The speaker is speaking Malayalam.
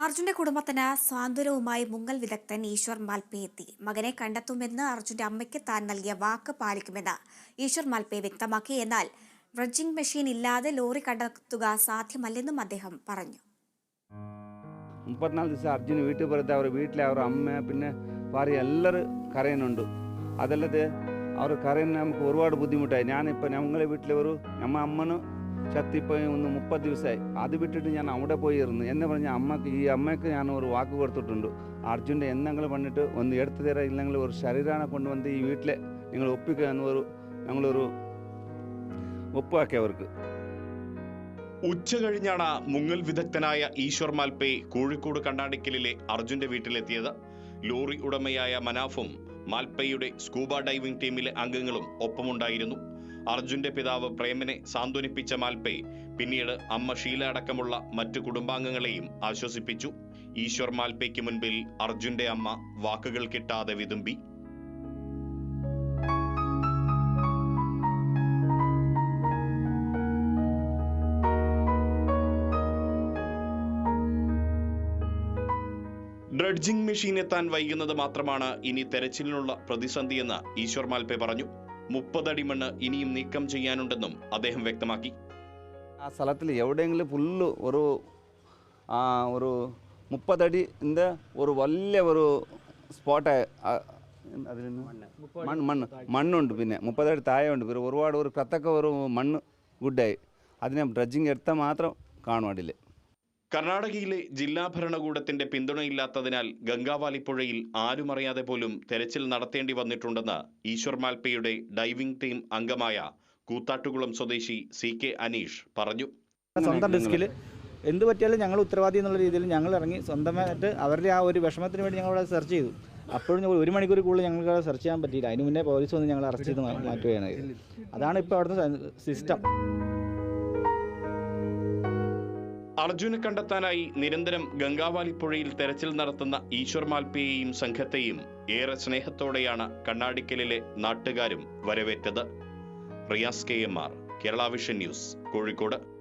അർജുന്റെ കുടുംബത്തിന് സ്വാതന്ത്ര്യവുമായി മുങ്ങൽ വിദഗ്ധൻ ഈശ്വർ മാൽപേ എത്തി. മകനെ കണ്ടെത്തുമെന്ന് അർജുന്റെ അമ്മയ്ക്ക് താൻ നൽകിയ വാക്ക് പാലിക്കുമെന്ന് ഈശ്വർ മാൽപേ വ്യക്തമാക്കി. എന്നാൽ ഡ്രഡ്ജിംഗ് മെഷീൻ ഇല്ലാതെ ലോറി കണ്ടെത്തുക സാധ്യമല്ലെന്നും അദ്ദേഹം പറഞ്ഞു. മുപ്പത്തിനാല് ദിവസം അർജുന് വീട്ടിൽ പുറത്ത് അവർ വീട്ടിലെ അവർ അമ്മ പിന്നെ ഭാര്യ എല്ലാവരും കരയുന്നുണ്ട്. അതല്ലാതെ അവർ കരയുന്ന നമുക്ക് ഒരുപാട് ബുദ്ധിമുട്ടായി. ഞാനിപ്പോൾ ഞങ്ങളുടെ വീട്ടിലെ ഒരു നമ്മ അമ്മനും ചത്തിപ്പോൾ ഒന്ന് മുപ്പത് ദിവസമായി. അത് വിട്ടിട്ട് ഞാൻ അവിടെ പോയി ഇരുന്നു എന്ന് പറഞ്ഞാൽ അമ്മയ്ക്ക് ഈ അമ്മയ്ക്ക് ഞാൻ ഒരു വാക്ക് കൊടുത്തിട്ടുണ്ട്. അർജുന്റെ എന്തെങ്കിലും പണിട്ട് ഒന്ന് എടുത്തു തരാം ഇല്ലെങ്കിൽ ഒരു ശരീരാനെ കൊണ്ടുവന്ന് ഈ വീട്ടിലെ നിങ്ങൾ ഒപ്പിക്കുക എന്നൊരു ഞങ്ങളൊരു ഒപ്പാക്കി അവർക്ക്. ഉച്ച കഴിഞ്ഞാണ് മുങ്ങൽ വിദഗ്ധനായ ഈശ്വർ മാൽപേ കോഴിക്കോട് കണ്ണാടിക്കലിലെ അർജുന്റെ വീട്ടിലെത്തിയത്. ലോറി ഉടമയായ മനാഫും മാൽപ്പയുടെ സ്കൂബ ഡൈവിംഗ് ടീമിലെ അംഗങ്ങളും ഒപ്പമുണ്ടായിരുന്നു. അർജുന്റെ പിതാവ് പ്രേമനെ സാന്ത്വനിപ്പിച്ച മാൽപേ പിന്നീട് അമ്മ ഷീല അടക്കമുള്ള മറ്റു കുടുംബാംഗങ്ങളെയും ആശ്വസിപ്പിച്ചു. ഈശ്വർ മാൽപ്പയ്ക്ക് മുൻപിൽ അർജുന്റെ അമ്മ വാക്കുകൾ കിട്ടാതെ വിതുമ്പി. ഡ്രഡ്ജിംഗ് മെഷീൻ എത്താൻ വൈകുന്നത് മാത്രമാണ് ഇനി തെരച്ചിലിനുള്ള പ്രതിസന്ധിയെന്ന് ഈശ്വർ മാൽപേ പറഞ്ഞു. മുപ്പതടി മണ്ണ് ഇനിയും നീക്കം ചെയ്യാനുണ്ടെന്നും അദ്ദേഹം വ്യക്തമാക്കി. ആ സ്ഥലത്തിൽ എവിടെയെങ്കിലും ഫുള്ള് ഒരു ആ ഒരു മുപ്പതടി ഒരു വലിയ ഒരു സ്പോട്ട് അതിൽ മണ്ണ്. മണ്ണ് മണ്ണുണ്ട് പിന്നെ. മുപ്പതടി താഴെയുണ്ട്. പിന്നെ ഒരുപാട് ഒരു കത്തൊക്കെ ഒരു മണ്ണ് ഗുഡായി അതിനെ ഡ്രഡ്ജിങ് എടുത്താൽ മാത്രം കാണും അടിയിൽ കർണാടകയിലെ ജില്ലാ ഭരണകൂടത്തിന്റെ പിന്തുണയില്ലാത്തതിനാൽ ഗംഗാവാലി പുഴയിൽ ആരും അറിയാതെ പോലും തെരച്ചിൽ നടത്തേണ്ടി വന്നിട്ടുണ്ടെന്ന് ഈശ്വർ മാൽപ്പയുടെ ഡൈവിംഗ് ടീം അംഗമായ കൂത്താട്ടുകുളം സ്വദേശി സി കെ അനീഷ് പറഞ്ഞു. സ്വന്തം റിസ്കിൽ എന്ത് പറ്റിയാലും ഞങ്ങൾ ഉത്തരവാദി എന്നുള്ള രീതിയിൽ ഞങ്ങൾ ഇറങ്ങി സ്വന്തമായിട്ട് അവരുടെ ആ ഒരു വിഷമത്തിന് വേണ്ടി ഞങ്ങൾ അവിടെ സെർച്ച് ചെയ്തു. അപ്പോഴും ഒരു മണിക്കൂർ കൂടുതൽ ഞങ്ങൾക്ക് സെർച്ച് ചെയ്യാൻ പറ്റിയില്ല. അതിന് മുന്നേ പോലീസ് വന്ന് ഞങ്ങൾ അറസ്റ്റ് ചെയ്ത് മാറ്റുകയാണ് അതാണ് ഇപ്പോൾ അവിടുത്തെ സിസ്റ്റം അർജുനെ കണ്ടെത്താനായി നിരന്തരം ഗംഗാവാലി പുഴയിൽ തെരച്ചിൽ നടത്തുന്ന ഈശ്വർ മാൽപ്പയെയും സംഘത്തെയും ഏറെ സ്നേഹത്തോടെയാണ് കണ്ണാടിക്കലിലെ നാട്ടുകാരും വരവേറ്റത്. Riyas K M R Kerala vision news Kozhikode.